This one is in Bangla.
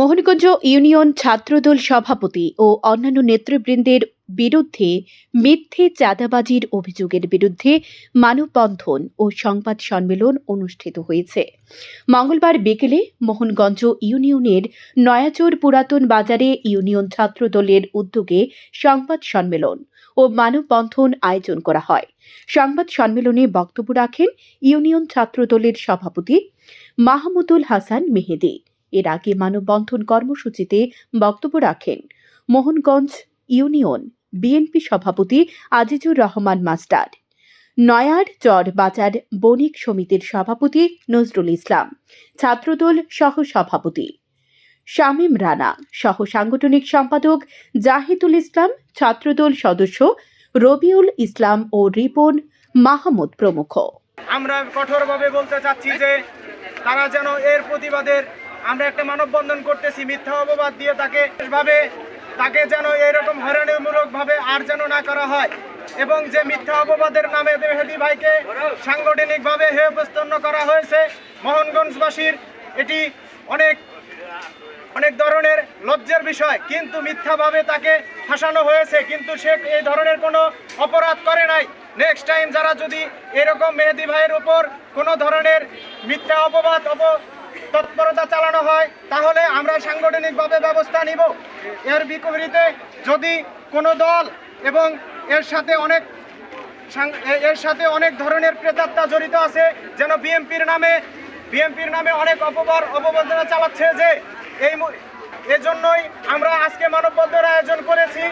মোহনগঞ্জ ইউনিয়ন ছাত্রদল সভাপতি ও অন্যান্য নেতৃবৃন্দের বিরুদ্ধে মিথ্যে চাঁদাবাজির অভিযোগের বিরুদ্ধে মানববন্ধন ও সংবাদ সম্মেলন অনুষ্ঠিত হয়েছে। মঙ্গলবার বিকেলে মোহনগঞ্জ ইউনিয়নের নয়াচোর পুরাতন বাজারে ইউনিয়ন ছাত্রদলের উদ্যোগে সংবাদ সম্মেলন ও মানববন্ধন আয়োজন করা হয়। সংবাদ সম্মেলনে বক্তব্য রাখেন ইউনিয়ন ছাত্রদলের সভাপতি মাহমুদুল হাসান মেহেদি। এর আগে মানববন্ধন কর্মসূচিতে বক্তব্য রাখেন। মোহনগঞ্জ ইউনিয়ন বিএনপি সভাপতি আজিজুর রহমান মাস্টার। নয়ার চর বাজার বণিক সমিতির সভাপতি নজরুল ইসলাম। ছাত্রদল সহ সভাপতি। শামীম রানা সহ সাংগঠনিক সম্পাদক জাহিদুল ইসলাম, ছাত্রদল সদস্য রবিউল ইসলাম ও রিপন মাহমুদ প্রমুখ। আমরা কঠোরভাবে বলতে চাচ্ছি যে তারা যেন এর প্রতিবাদের আমরা একটা মানববন্ধন করতেছি, মিথ্যা অপবাদ দিয়ে তাকে ভাবে তাকে যেন এরকম হয়রানিমূলক ভাবে আর যেন না করা হয়। এবং যে মিথ্যা অপবাদের নামে মেহেদি ভাইকে সাংগঠনিকভাবে হেয়প্রস্তন্ন করা হয়েছে, মোহনগঞ্জবাসীর, এটি অনেক অনেক ধরনের লজ্জার বিষয়। কিন্তু মিথ্যাভাবে তাকে ফাঁসানো হয়েছে, কিন্তু সে এই ধরনের কোনো অপরাধ করে নাই। নেক্সট টাইম যারা যদি এরকম মেহেদি ভাইয়ের উপর কোনো ধরনের মিথ্যা অপবাদ, অপ তৎপরতা চালানো হয়, তাহলে আমরা সাংগঠনিকভাবে ব্যবস্থা নিব। এর বিপরীতে যদি কোনো দল এবং এর সাথে অনেক এর সাথে অনেক ধরনের প্রেতাত্মা জড়িত আছে, যেন বিএনপির নামে বিএনপির নামে অনেক অপবার অপবঞ্চনা চালাচ্ছে যে, এই এজন্যই আমরা আজকে মানববন্ধন আয়োজন করেছি।